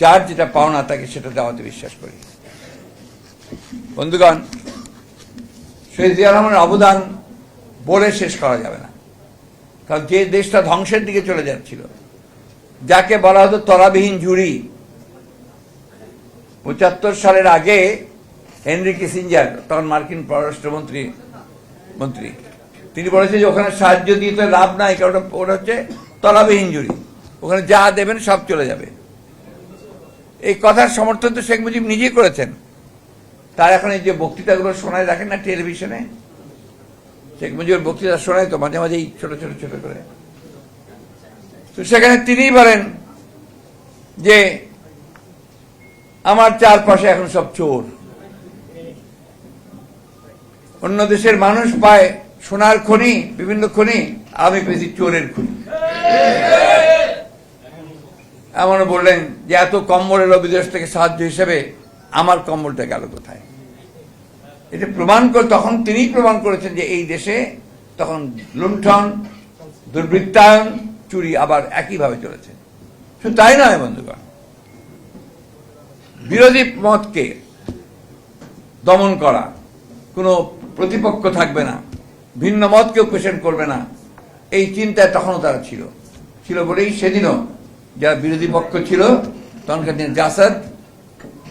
যার যেটা পাওনা তাকে সেটা দেওয়াতে বিশ্বাস করি। বন্ধুগণ, শহীদ জিয়া রহমানের অবদান বলে শেষ করা যাবে না। কারণ যে দেশটা ধ্বংসের দিকে চলে যাচ্ছিল, যাকে বলা হতো তলাবিহীন জুড়ি পঁচাত্তর সালের আগে হেনরি কিসিঞ্জার, তখন মার্কিন পররাষ্ট্রমন্ত্রী, মন্ত্রী, তিনি বলেছেন যে ওখানে সাহায্য দিয়ে তো লাভ নাই, কারণ ওটা- হচ্ছে তলাবিহীন জুড়ি ওখানে যা দেবেন সব চলে যাবে। এই কথার সমর্থন তো শেখ মুজিব নিজেই করেছেন। তার এখন এই যে বক্তৃতাগুলো শোনায়, দেখেন না টেলিভিশনে? শেখ মুজিবের বক্তৃতা শোনায় তো মাঝে মাঝেই ছোট ছোট ছোট করে। তো সেখানে তিনিই বলেন যে, আমার চারপাশে এখন সব চোর। অন্য দেশের মানুষ পায় সোনার খনি, বিভিন্ন খনি, আমি পেয়েছি চোরের খনি। এমনও বললেন যে এত কম্বল এলো বিদেশ থেকে সাহায্য হিসেবে আমার কম্বলটা গেল কোথায়? এটা প্রমাণ করে, তখন তিনিই প্রমাণ করেছেন যে এই দেশে তখন লুণ্ঠন, দুর্বৃত্তায়ন, চুরি আবার একইভাবে চলেছে। শুধু তাই নয়, বন্ধুগণ। বিরোধী মতকে দমন করা কোনো প্রতিপক্ষ থাকবে না, ভিন্ন মতকেও পেশেন্ট করবে না। এই চিন্তায় তখনও তারা ছিল। ছিল বলেই সেদিনও যারা বিরোধী পক্ষ ছিল তখনকার দিন জাসাদ,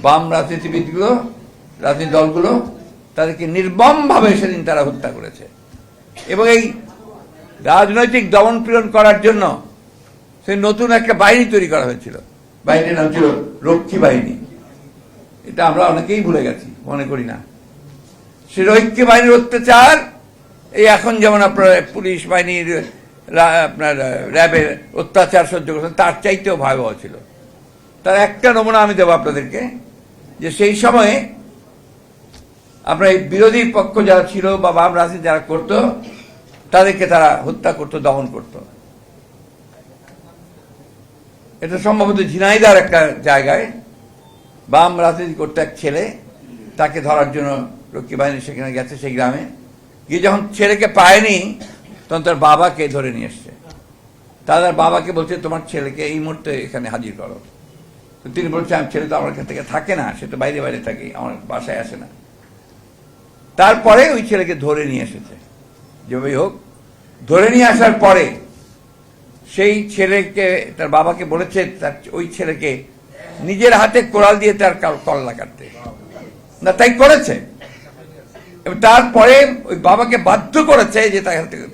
বাম রাজনীতিবিদগুলো রাজনীতি দলগুলো, তাদেরকে নির্মমভাবে সেদিন তারা হত্যা করেছে। এবং এই রাজনৈতিক দমন পীড়ন করার জন্য সেই নতুন একটা বাহিনী তৈরি করা হয়েছিল। বাহিনীর নাম ছিল রক্ষী বাহিনী। এটা আমরা অনেকেই ভুলে গেছি, মনে করি না। সে রক্ষী বাহিনীর অত্যাচার, এই এখন যেমন আপনার পুলিশ বাহিনীর আপনার র্যাবের অত্যাচার সহ্য করছেন, তার চাইতেও ভয়াবহ ছিল। তার একটা নমুনা আমি দেবো আপনাদেরকে, যে সেই সময়ে আপনার এই বিরোধী পক্ষ যারা ছিল বা বাম রাজনীতি যারা করত, তাদেরকে তারা হত্যা করত, দমন করত। এটা সম্ভবত ঝিনাইদার একটা জায়গায় বাম রাজনীতি করতে এক ছেলে, তাকে ধরার জন্য রক্ষী বাহিনী সেখানে গেছে সেই গ্রামে। গিয়ে যখন ছেলেকে পায়নি তখন তার বাবাকে ধরে নিয়ে এসছে। তার বাবাকে বলছে, তোমার ছেলেকে এই মুহূর্তে এখানে হাজির করো। তো তিনি বলছে, আমার ছেলে তো আমার কাছ থেকে থাকে না, সে তো বাইরে বাইরে থাকে, আমার বাসায় আসে না। তারপরে ওই ছেলেকে ধরে নিয়ে এসেছে। যেভাবেই হোক, ধরে নিয়ে আসার পরে সেই ছেলেকে, তার বাবাকে বলেছে, তার ওই ছেলেকে নিজের হাতে কোড়াল দিয়ে তার কাল- কল্লা কাটতে। না, তাই করেছে। তারপরে ওই বাবাকে বাধ্য করেছে যে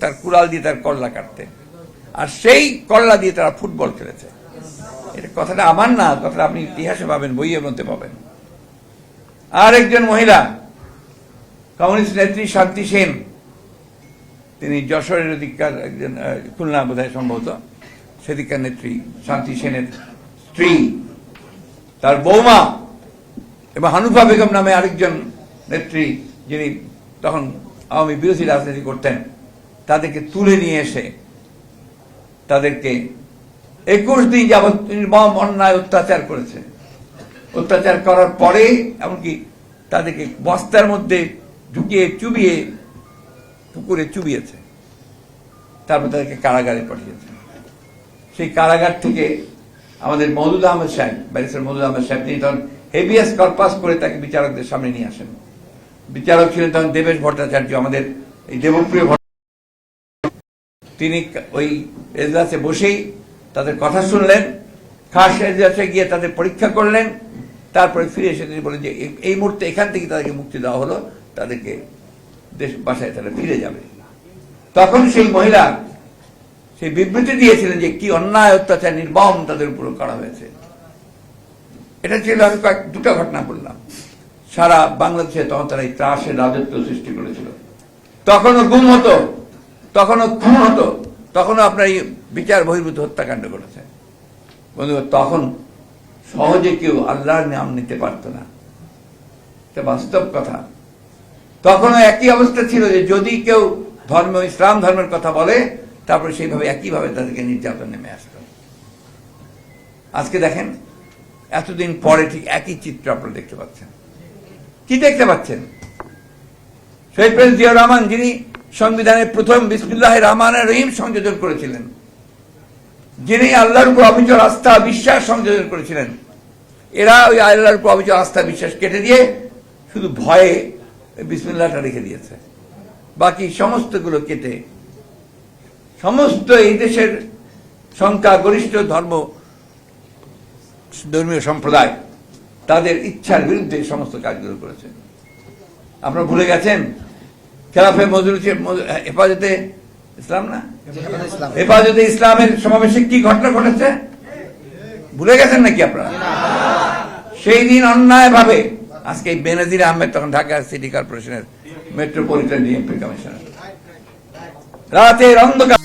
তার কুড়াল দিয়ে তার কল্লা কাটতে। আর সেই কল্লা দিয়ে তারা ফুটবল খেলেছে। এটা কথাটা আমার না, কথাটা আপনি ইতিহাসে পাবেন, বইয়ের মধ্যে পাবেন। আর একজন মহিলা, কমিউনিস্ট নেত্রী শান্তি সেন, তিনি যশোরের দিককার একজন খুলনা বোধ সম্ভবত, সেদিককার নেত্রী শান্তি সেনের স্ত্রী। তার বৌমা এবং হানুফা বেগম নামে আরেকজন নেত্রী। যিনি তখন আওয়ামী বিরোধী রাজনীতি করতেন, তাদেরকে তুলে নিয়ে এসে তাদেরকে একুশ দিন যাবৎ নির্মম অন্যায় অত্যাচার করেছে। অত্যাচার করার পরে, এমনকি তাদেরকে বস্তার মধ্যে ঢুকিয়ে চুবিয়ে পুকুরে চুবিয়েছে। তারপর তাদেরকে কারাগারে পাঠিয়েছে। সেই কারাগার থেকে আমাদের মহদুদ আহমেদ সাহেব, ব্যারিস্টার মহদুদ আহমেদ সাহেব, তিনি তখন হেভিয়াস কর্পাস করে তাকে বিচারকদের সামনে নিয়ে আসেন। বিচারক ছিলেন তখন দেবেশ ভট্টাচার্য, আমাদের এই দেবপ্রিয় তিনি ওই এজলাসে বসেই তাদের কথা শুনলেন, খাস এজলাসে গিয়ে তাদের পরীক্ষা করলেন, তারপরে ফিরে এসে তিনি বলেন যে এই- মুহূর্তে এখান থেকে তাদেরকে মুক্তি দেওয়া হলো, তাদেরকে দেশ বাসায় তারা ফিরে যাবে। তখন সেই মহিলা সেই বিবৃতি দিয়েছিলেন যে, কি অন্যায় অত্যাচার নির্মম তাদের উপর করা হয়েছে। এটা ছিল আমি কয়েক দুটো ঘটনা বললাম। সারা বাংলাদেশে তখন তারা এই ত্রাসের রাজত্ব সৃষ্টি করেছিল। তখনও গুম হতো, তখনও খুন হতো, তখনও আপনার এই বিচার বহির্ভূত হত্যাকাণ্ড করেছে বন্ধু তখন সহজে কেউ আল্লাহর নাম নিতে পারতো না। এটা বাস্তব কথা। তখনও একই অবস্থা ছিল যে যদি কেউ ধর্ম, ইসলাম ধর্মের কথা বলে, তারপরে সেইভাবে একইভাবে তাদেরকে নির্যাতন নেমে আসতো। আজকে দেখেন, এতদিন পরে ঠিক একই চিত্র আপনারা দেখতে পাচ্ছেন। কি দেখতে পাচ্ছেন? শহীদ প্রেস জিয়া রহমান যিনি সংবিধানের প্রথম বিসমুল্লাহ রহমান রহিম সংযোজন করেছিলেন, যিনি আল্লাহর উপর অবিচল আস্থা, বিশ্বাস সংযোজন করেছিলেন, এরা ওই আল্লাহর প্রভৃত আস্থা, বিশ্বাস কেটে দিয়ে শুধু ভয়ে বিসমিল্লাহটা রেখে দিয়েছে। বাকি সমস্তগুলো কেটে সমস্ত এই দেশের সংখ্যাগরিষ্ঠ ধর্ম, ধর্মীয় সম্প্রদায় তাদের ইচ্ছার বিরুদ্ধে এই সমস্ত কাজগুলো করেছে। আপনারা ভুলে গেছেন? খেলাফে মজুর হেফাজতে ইসলাম না? হেফাজতে ইসলামের সমাবেশে কি ঘটনা ঘটেছে? ভুলে গেছেন নাকি আপনারা? সেই দিন অন্যায় ভাবে আজকে বেনজির আহমেদ তখন ঢাকা সিটি কর্পোরেশনের মেট্রোপলিটন ডিএমপি কমিশনার। রাতের অন্ধকার